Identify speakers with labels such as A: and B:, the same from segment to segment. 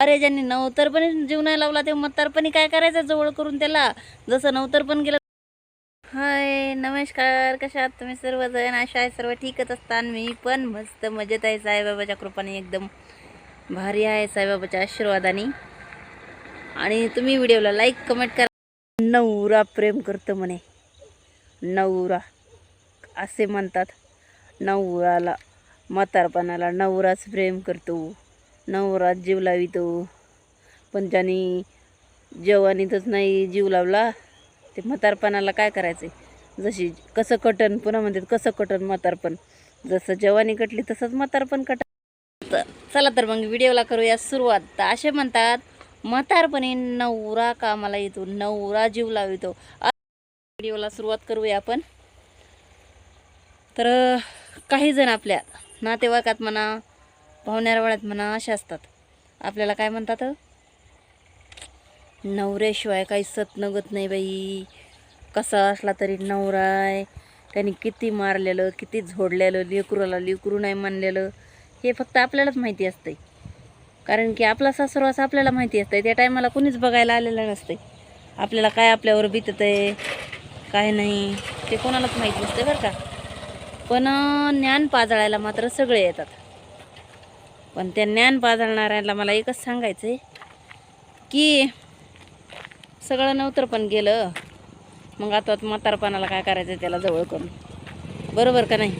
A: अरे ज्यांनी नवतरपणी जीव नाही लावला ते मतारपणी काय करायचं जवळ करून त्याला? जसं नवतरपण गेलं. हाय नमस्कार. कशा आहात तुम्ही सर्वजण? आशा आहे सर्व ठीकच असतान मी पण मस्त मजेत आहे. साईबाबाच्या कृपाने एकदम भारी आहे साईबाबाच्या आशीर्वादाने. आणि तुम्ही व्हिडिओला लाईक कमेंट करा. नवरा प्रेम करतं म्हणे. नवरा. असे म्हणतात. नवराला म्हातारपणाला नवराच प्रेम करतो. नवरा जीव लावितो पण ज्याने जवानीतच नाही जीव लावला ते म्हातारपणाला काय करायचं? जशी कसं कटन पुन्हा म्हणतात कसं कटन म्हातारपण. जसं जवानी कटली तसंच म्हातारपण कट तर चला तर मग व्हिडिओला करूया सुरुवात. तर असे म्हणतात म्हातारपणी नवरा कामाला येतो नवरा जीव लावितो. व्हिडिओला सुरुवात करूया आपण. तर काही जण आपल्या नातेवाईकात म्हणा पाहुण्यारवाड्यात म्हणा अशा असतात. आपल्याला काय म्हणतात? नवऱ्याशिवाय काही सतनगत नाही बाई. कसा असला तरी नवरा आहे. त्यांनी किती मारलेलं किती झोडलेलं लेकरूला लेकरू नाही मानलेलं. हे फक्त आपल्यालाच माहिती असते कारण की आपला सासरवास आपल्याला माहिती असते त्या टायमाला कुणीच बघायला आलेलं नसते आपल्याला काय आपल्यावर बितत आहे काय नाही ते कोणालाच माहीत नसते बरं का. पण ज्ञान पाजळायला मात्र सगळे येतात. पण त्या ज्ञान पाजळणाऱ्याला मला एकच सांगायचं आहे की सगळं नव्हतं पण गेलं मग आता म्हातारपणाला काय करायचं त्याला जवळ करून. बरोबर का नाही?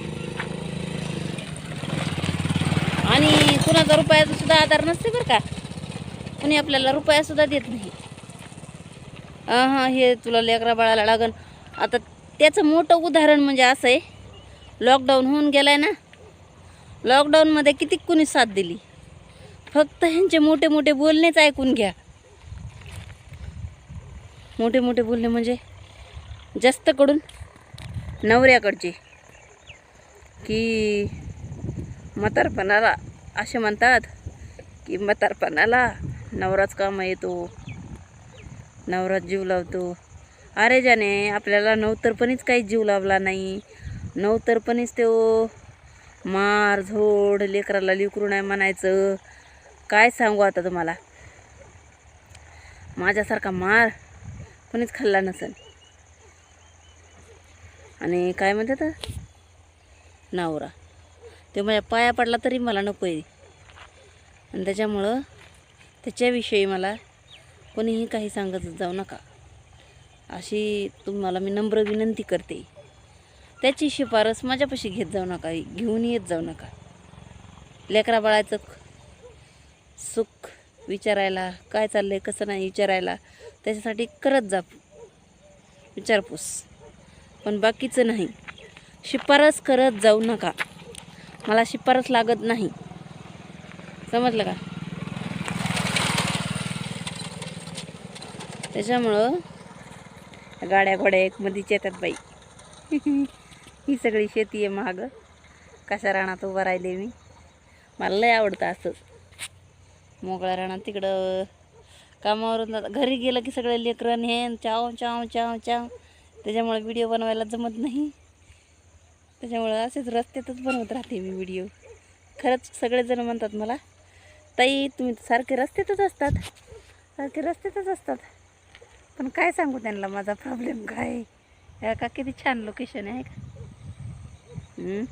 A: आणि कुणाचा रुपयाचा सुद्धा आधार नसते बरं का. कुणी आपल्याला रुपयासुद्धा देत नाही. हां हे तुला लेकरा बाळाला लागन. आता त्याचं मोठं उदाहरण म्हणजे असं आहे. लॉकडाऊन होऊन गेलाय ना लॉकडाऊनमध्ये किती कुणी साथ दिली? फक्त ह्यांचे मोठे मोठे बोलणेच ऐकून घ्या. मोठे मोठे बोलणे म्हणजे जास्तकडून नवऱ्याकडचे. की म्हातारपणाला असे म्हणतात की म्हातारपणाला नवराच कामं येतो नवराच जीव लावतो. अरे ज्याने आपल्याला नवतरपणीच काही जीव लावला नाही. नवतरपणीच तो मार झोड लेकराला लिकरू नाही म्हणायचं. काय सांगू आता तुम्हाला? माझ्यासारखा मार कोणीच खाल्ला नसेल. आणि काय म्हणतात? नवरा. ते माझ्या पाया पडला तरी मला नको आहे आणि त्याच्यामुळं त्याच्याविषयी मला कोणीही काही सांगत जाऊ नका. अशी तुम्हाला मी नम्र विनंती करते. त्याची शिफारस माझ्यापाशी घेत जाऊ नका घेऊन येत जाऊ नका. लेकरा बाळाचं सुख विचारायला काय चाललं आहे कसं नाही विचारायला त्याच्यासाठी करत जा विचारपूस. पण बाकीचं नाही. शिफारस करत जाऊ नका. मला शिफारस लागत नाही. समजलं का? त्याच्यामुळं गाड्या घोड्या एक मधीच येतात बाई. ही सगळी शेती आहे महाग. कशा रानात उभं राहिले मी? मला लय आवडतं असंच. मोकळ्या रानात तिकडं कामावरून जात- घरी गेलं की सगळे लेकरं हे चाव चाव चाव चाव. त्याच्यामुळे व्हिडिओ बनवायला जमत नाही. त्याच्यामुळं असेच रस्त्यातच बनवत राहते मी व्हिडिओ. खरंच सगळेजण म्हणतात मला ताई तुम्ही सारखे रस्त्यातच असतात. सारखे रस्त्यातच असतात. पण काय सांगू त्यांना माझा प्रॉब्लेम काय का किती छान लोकेशन आहे का? 嗯。